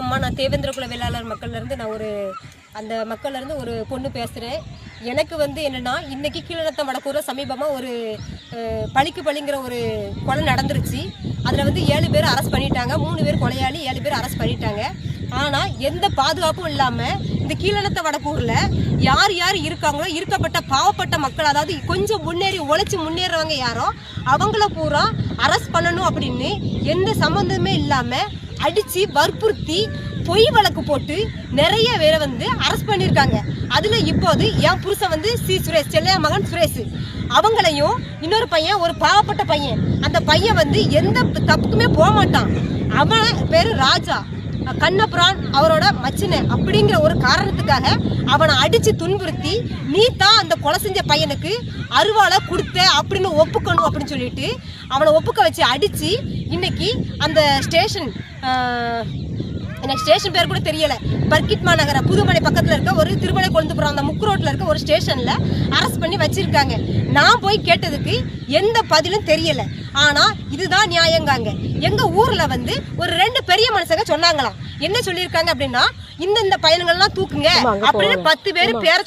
அம்மா நான் தேவேந்திர குல வேளாளர் மக்கள்லேருந்து நான் ஒரு அந்த மக்கள்லேருந்து ஒரு பொண்ணு பேசுகிறேன் எனக்கு வந்து என்னென்னா இன்றைக்கி கீழநத்தம் வடக்கூர சமீபமாக ஒரு பழிக்கு பழிங்கிற ஒரு கொலை நடந்துருச்சு. அதில் வந்து ஏழு பேர் அரெஸ்ட் பண்ணிட்டாங்க. மூணு பேர் கொலையாளி ஏழு பேர் அரெஸ்ட் பண்ணிட்டாங்க. ஆனால் எந்த பாதுகாப்பும் இல்லாமல் இந்த கீழநத்த வடக்கூரில் யார் யார் இருக்காங்களோ இருக்கப்பட்ட பாவப்பட்ட மக்கள் அதாவது கொஞ்சம் முன்னேறி உழைச்சி முன்னேறவங்க யாரோ அவங்கள பூரா அரெஸ்ட் பண்ணணும் அப்படின்னு எந்த சம்மந்தமே இல்லாமல் அடித்து வற்புறுத்தி பொய் வழக்கு போட்டு நிறைய பேரை வந்து அரெஸ்ட் பண்ணியிருக்காங்க. அதில் இப்போது என் புருஷன் வந்து சி. சுரேஷ் செல்லையா மகன் சுரேஷ். அவங்களையும் இன்னொரு பையன் ஒரு பாவப்பட்ட பையன். அந்த பையன் வந்து எந்த தப்புக்குமே போக மாட்டான். அவன் பேர் ராஜா. கண்ணபுரான் அவரோட மச்சின அப்படிங்கிற ஒரு காரணத்துக்காக அவனை அடித்து துன்புறுத்தி நீ தான் அந்த கொலை செஞ்ச பையனுக்கு அருவாளை கொடுத்த அப்படின்னு ஒப்புக்கணும் அப்படின்னு சொல்லிட்டு அவனை ஒப்புக்க வச்சு அடித்து இன்னைக்கு அந்த ஸ்டேஷன் எனக்கு ஸ்டேஷன் பேர் கூட தெரியல. பர்கிட்மா நகர புதுமலை பக்கத்தில் இருக்க ஒரு திருமலை கொழுந்துபுரம் அந்த முக்கு ரோட்டில் இருக்க ஒரு ஸ்டேஷனில் அரெஸ்ட் பண்ணி வச்சிருக்காங்க. நான் போய் கேட்டதுக்கு எந்த பதிலும் தெரியல. ஆனால் இதுதான் நியாயங்காங்க. எங்கள் ஊரில் வந்து ஒரு ரெண்டு பெரிய மனுஷங்க சொன்னாங்களாம். என்ன சொல்லியிருக்காங்க அப்படின்னா இந்த இந்த பையனுங்கள்லாம் தூக்குங்க அப்படின்னு பத்து பேர் பேர